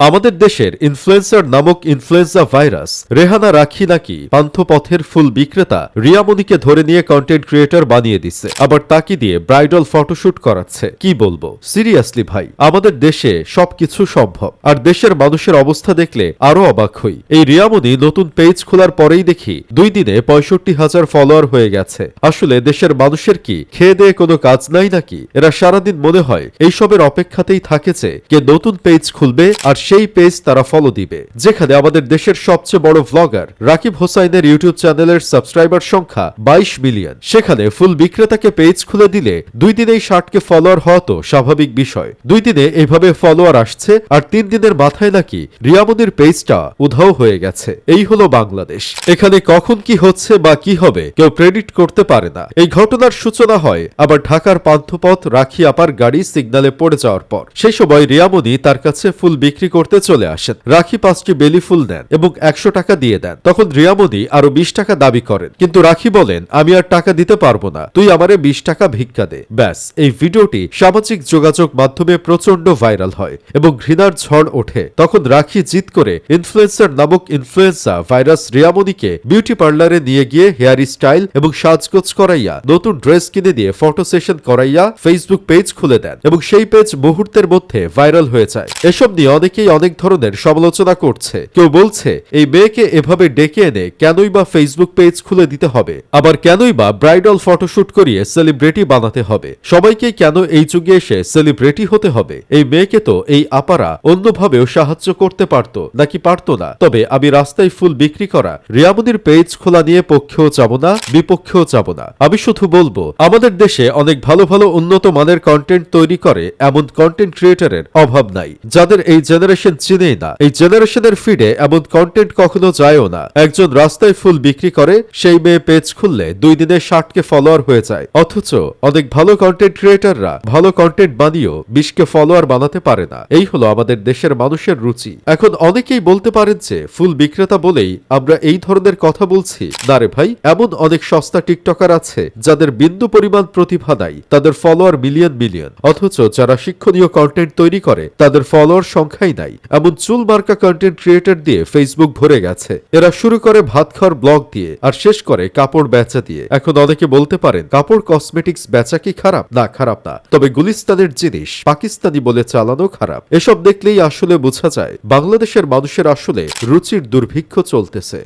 আমাদের দেশের ইনফ্লুয়েন্সার নামক ইনফ্লুয়েঞ্জা ভাইরাস রেহানা রাখি নাকি পান্থপথের ফুল বিক্রেতা রিয়ামনিকে ধরে নিয়ে কন্টেন্ট ক্রিয়েটর বানিয়ে দিচ্ছে, আবার তাকে দিয়ে ব্রাইডাল ফটোশুট করাচ্ছে, কি বলব? সিরিয়াসলি ভাই, আমাদের দেশে সবকিছু সম্ভব, আর দেশের মানুষের অবস্থা দেখলে আরও অবাক হই। এই রিয়ামনি নতুন পেজ খোলার পরেই দেখি, দুই দিনে পঁয়ষট্টি হাজার ফলোয়ার হয়ে গেছে। আসলে দেশের মানুষের কি খেয়ে দেয়ে কোনো কাজ নাই নাকি? এরা সারাদিন মনে হয় এইসবের অপেক্ষাতেই থাকে যে কে নতুন পেজ খুলবে আর সেই পেজ তারা ফলো দিবে, যেখানে আমাদের দেশের সবচেয়ে বড় ভ্লগার রাকিব হোসাইনের ইউটিউব চ্যানেলের সাবস্ক্রাইবার সংখ্যা বাইশ মিলিয়ন সেখানে ফুল বিক্রেতাকে পেজ খুলে দিলে দুই দিনেই ষাটকে ফলোয়ার হওয়া তো স্বাভাবিক বিষয়। দুই দিনে এইভাবে ফলোয়ার আসছে আর তিন দিনের মাথায় নাকি রিয়ামনির পেজটা উধাও হয়ে গেছে। এই হলো বাংলাদেশ। এখানে কখন কি হচ্ছে বা কি হবে কেউ প্রেডিক্ট করতে পারে না। এই ঘটনার সূচনা হয় আবার ঢাকার পান্থপথ রাখি আপার গাড়ি সিগনালে পড়ে যাওয়ার পর। সেই সময় রিয়ামনি তার কাছে ফুল বিক্রি করতে চলে আসেন। রাখি পাঁচটি বেলি ফুল দেন এবং একশো টাকা দিয়ে দেন। তখন রিয়ামনি আরও বিশ টাকা দাবি করেন। কিন্তু রাখি বলেন, আমি আর টাকা দিতে পারব না। তুই আমারে বিশ টাকা ভিক্ষা দে। ব্যাস, এই ভিডিওটি সামাজিক যোগাযোগ মাধ্যমে প্রচণ্ড ভাইরাল হয় এবং ঘৃণার ঝড় ওঠে। তখন রাখি জিত করে ইনফ্লুয়েন্সার নামক ইনফ্লুয়েন্সা ভাইরাস রিয়ামনিকে বিউটি পার্লারে নিয়ে গিয়ে হেয়ার স্টাইল এবং সাজগোজ করাইয়া, নতুন ড্রেস কিনে দিয়ে ফটো সেশন করাইয়া ফেসবুক পেজ খুলে দেন এবং সেই পেজ মুহূর্তের মধ্যে ভাইরাল হয়ে যায়। এসব নিয়ে অনেকেই অনেক ধরনের সমালোচনা করছে। কেউ বলছে, এই মেয়েকে এভাবে ডেকে এনে কেনই বা ফেসবুক পেজ খুলে দিতে হবে? আবার কেনই বা ব্রাইডাল ফটোশুট করিয়ে সেলিব্রিটি বানাতে হবে? সবাইকে কেন এই যুগে এসে সেলিব্রিটি হতে হবে? এই মেয়েকে তো এই আপারা অন্যভাবেও সাহায্য করতে পারতো, নাকি পারতো না? তবে আমি রাস্তায় ফুল বিক্রি করা, রিয়ামনির পেজ খোলা নিয়ে পক্ষেও যাব না, বিপক্ষেও যাব না। আমি শুধু বলব, আমাদের দেশে অনেক ভালো ভালো উন্নত মানের কন্টেন্ট তৈরি করে, এমন কন্টেন্ট ক্রিয়েটরের অভাব নাই। যাদের এই জেনারেশন চিনেই না। এই জেনারেশনের ফিডে এমন কন্টেন্ট কখনো যায়ও না। একজন রাস্তায় ফুল বিক্রি করে, সেই মেয়ে পেজ খুললে দুই দিনে ষাটকে ফলোয়ার হয়ে যায়। অথচ অনেক ভালো কন্টেন্ট ক্রিয়েটাররা ভালো কন্টেন্ট বানিয়েও বিশকে ফলোয়ার বানাতে পারে না। এই হলো আমাদের দেশের মানুষের রুচি। এখন অনেকেই বলতে পারেন যে, ফুল বিক্রেতা বলেই আমরা এই ধরনের কথা বলছি। না রে ভাই, এমন অনেক সস্তা টিকটকার আছে, যাদের বিন্দু পরিমাণ প্রতিভা নাই, তাদের ফলোয়ার মিলিয়ন মিলিয়ন অথচ যারা শিক্ষণীয় কন্টেন্ট তৈরি করে, তাদের ফলোয়ার সংখ্যাই নাই। এমন চুল মার্কা কন্টেন্ট ক্রিয়েটর দিয়ে ফেসবুক ভরে গেছে। এরা শুরু করে ভাত খাওয়ার ব্লগ দিয়ে আর শেষ করে কাপড় বেচা দিয়ে। এখন অনেকে বলতে পারেন, কাপড় কসমেটিক্স বেচা কি খারাপ? না খারাপ না। তবে গুলিস্তানের জিনিস পাকিস্তানি বলে চালানো খারাপ। এসব দেখলেই আসলে বোঝা যায়, বাংলাদেশের মানুষের আসলে রুচির দুর্ভিক্ষ চলতেছে।